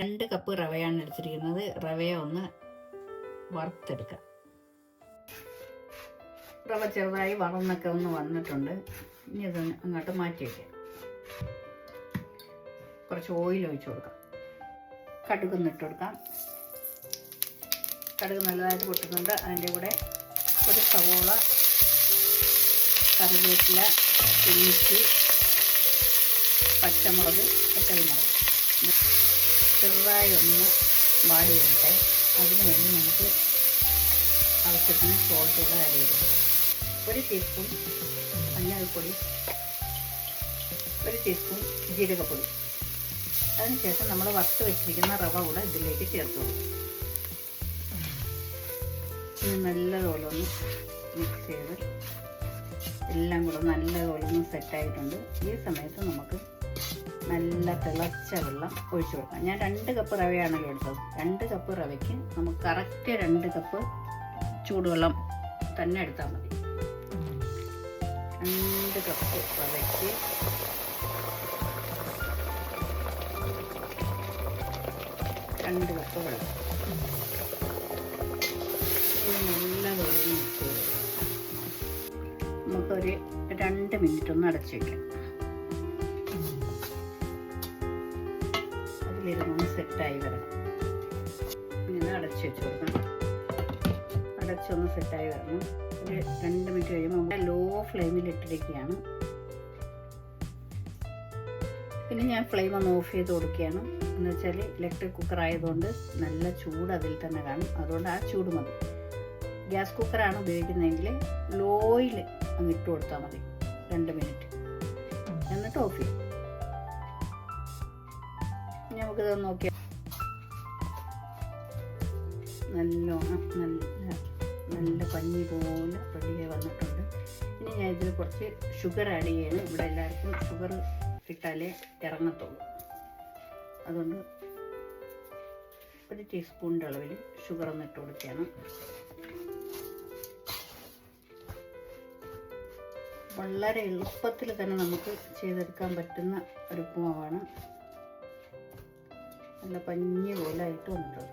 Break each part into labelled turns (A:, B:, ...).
A: രണ്ട് കപ്പ് റവയാണ് എടുത്തിരിക്കുന്നത്. റവയെ ഒന്ന് വറുത്തെടുക്കാം. റവ ചെറുതായി വളർന്നൊക്കെ ഒന്ന് വന്നിട്ടുണ്ട്. ഇനി അത് അങ്ങോട്ട് മാറ്റി വയ്ക്കാം കുറച്ച് ഓയിൽ ഒഴിച്ച് കൊടുക്കാം. കടുക് ഇട്ട് കൊടുക്കാം. കടുക് നല്ലതായിട്ട് പൊട്ടുന്നുണ്ട് അതിന്റെ കൂടെ ഒരു സവോള കറിവേപ്പില ഇഞ്ചി പച്ചമുളക് പച്ചമുളക്. ചെറുതായി ഒന്ന് വാടി വരട്ടെ അതിന് വേണ്ടി നമുക്ക് ആവശ്യത്തിന് സോൾട്ട് കൂടെ ആഡ് ചെയ്ത് ഒരു ടീസ്പൂൺ മഞ്ഞൾപ്പൊടി ഒരു ടീസ്പൂൺ ജീരകപ്പൊടി. അതിനുശേഷം നമ്മൾ വറുത്ത് വെച്ചിരിക്കുന്ന റവ കൂടെ ഇതിലേക്ക് ചേർത്ത് കൊടുക്കും. നല്ലതുപോലെ ഒന്ന് മിക്സ് ചെയ്ത് എല്ലാം കൂടെ നല്ലതുപോലെ ഒന്ന് സെറ്റായിട്ടുണ്ട് ഈ സമയത്ത് നമുക്ക് നല്ല തിളച്ച വെള്ളം ഒഴിച്ചു കൊടുക്കാം. ഞാൻ രണ്ട് കപ്പ് റവയാണല്ലോ എടുത്തത്. രണ്ട് കപ്പ് റവയ്ക്ക് നമുക്ക് കറക്റ്റ് രണ്ട് കപ്പ് ചൂടുവെള്ളം തന്നെ എടുത്താൽ മതി. രണ്ട് കപ്പ് റവയ്ക്ക് രണ്ട് കപ്പ് വെള്ളം. നല്ല വെള്ളം നമുക്കൊരു രണ്ട് മിനിറ്റ് ഒന്ന് അടച്ചു വയ്ക്കാം അതിലിരുന്ന് സെറ്റായി വരണം. ഇങ്ങനെ അടച്ചു വെച്ച് കൊടുക്കണം. അടച്ചൊന്ന് സെറ്റായി വരണം. ഒരു രണ്ട് മിനിറ്റ് കഴിയുമ്പോൾ ലോ ഫ്ലെയിമിൽ ഇട്ടിരിക്കുകയാണ്. പിന്നെ ഞാൻ ഫ്ലെയിം ഒന്ന് ഓഫ് ചെയ്ത് കൊടുക്കുകയാണ്. എന്ന് വെച്ചാൽ ഇലക്ട്രിക് കുക്കർ ആയതുകൊണ്ട് നല്ല ചൂട് അതിൽ തന്നെ കാണും. അതുകൊണ്ട് ആ ചൂട് മതി. ഗ്യാസ് കുക്കറാണ് ഉപയോഗിക്കുന്നതെങ്കിൽ ലോയിൽ അങ്ങ് ഇട്ട് കൊടുത്താൽ മതി. രണ്ട് മിനിറ്റ്. എന്നിട്ട് ഓഫ് ചെയ്യും. നമുക്കിത് നോക്കിയാൽ നല്ലോണം നല്ല നല്ല പഞ്ഞി പോലെ റെഡിയായി വന്നിട്ടുണ്ട്. ഇനി ഞാൻ ഇതിൽ കുറച്ച് ഷുഗർ ആഡ് ചെയ്യാണ്. ഇവിടെ എല്ലാവർക്കും ഷുഗർ ഇട്ടാലേ ഇറങ്ങത്തുള്ളൂ. അതുകൊണ്ട് ഒരു ടീസ്പൂണിന്റെ അളവിൽ ഷുഗർ ഒന്ന് ഇട്ട് കൊടുക്കുകയാണ് വളരെ എളുപ്പത്തിൽ തന്നെ നമുക്ക് ചെയ്തെടുക്കാൻ പറ്റുന്ന ഒരു ഉപ്പുമാവാണ് നല്ല പഞ്ഞി പോലെ ആയിട്ട് വന്നിട്ടുണ്ട്.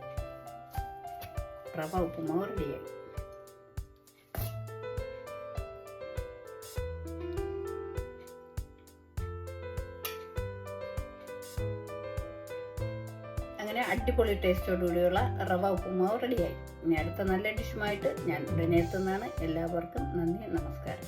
A: റവ ഉപ്പുമാവ് റെഡിയായി അങ്ങനെ അടിപൊളി ടേസ്റ്റോടുകൂടിയുള്ള റവ ഉപ്പുമാവ് റെഡിയായി ഇനി അടുത്ത നല്ല ഡിഷുമായിട്ട് ഞാൻ ഉടനെ എത്തുന്നതാണ് എല്ലാവർക്കും നന്ദി നമസ്കാരം.